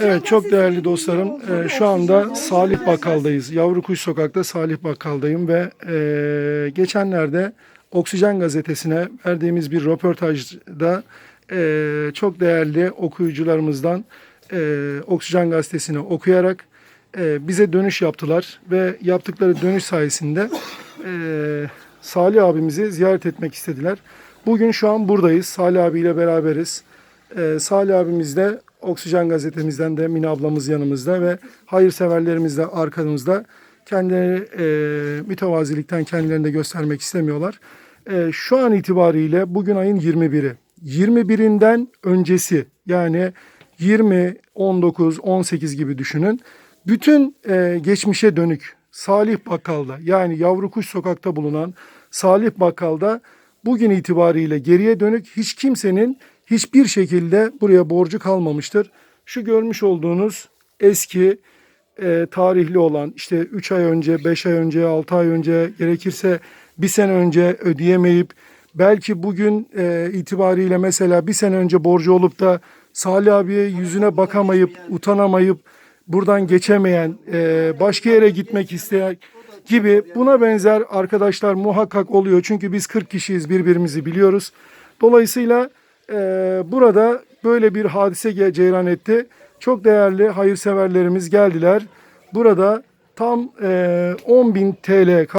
Evet çok değerli dostlarım. Ee, şu anda Salih Bakkal'dayız. Yavru Kuş Sokak'ta Salih Bakkal'dayım ve e, geçenlerde Oksijen Gazetesi'ne verdiğimiz bir röportajda e, çok değerli okuyucularımızdan e, Oksijen Gazetesi'ni okuyarak e, bize dönüş yaptılar ve yaptıkları dönüş sayesinde e, Salih abimizi ziyaret etmek istediler. Bugün şu an buradayız. Salih abiyle beraberiz. Ee, Salih abimiz de Oksijen gazetemizden de Mine ablamız yanımızda ve hayırseverlerimiz de arkamızda. Kendileri e, mütevazilikten kendilerini de göstermek istemiyorlar. E, şu an itibariyle bugün ayın 21'i. 21'inden öncesi yani 20, 19, 18 gibi düşünün. Bütün e, geçmişe dönük Salih Bakkal'da yani Yavru Kuş Sokak'ta bulunan Salih Bakkal'da bugün itibariyle geriye dönük hiç kimsenin hiçbir şekilde buraya borcu kalmamıştır. Şu görmüş olduğunuz eski e, tarihli olan işte 3 ay önce, 5 ay önce, 6 ay önce gerekirse bir sene önce ödeyemeyip belki bugün e, itibariyle mesela bir sene önce borcu olup da Salih abiye yüzüne bakamayıp, utanamayıp buradan geçemeyen, e, başka yere gitmek isteyen gibi buna benzer arkadaşlar muhakkak oluyor. Çünkü biz 40 kişiyiz birbirimizi biliyoruz. Dolayısıyla e, burada böyle bir hadise cereyan etti. Çok değerli hayırseverlerimiz geldiler. Burada tam e, 10.000 TL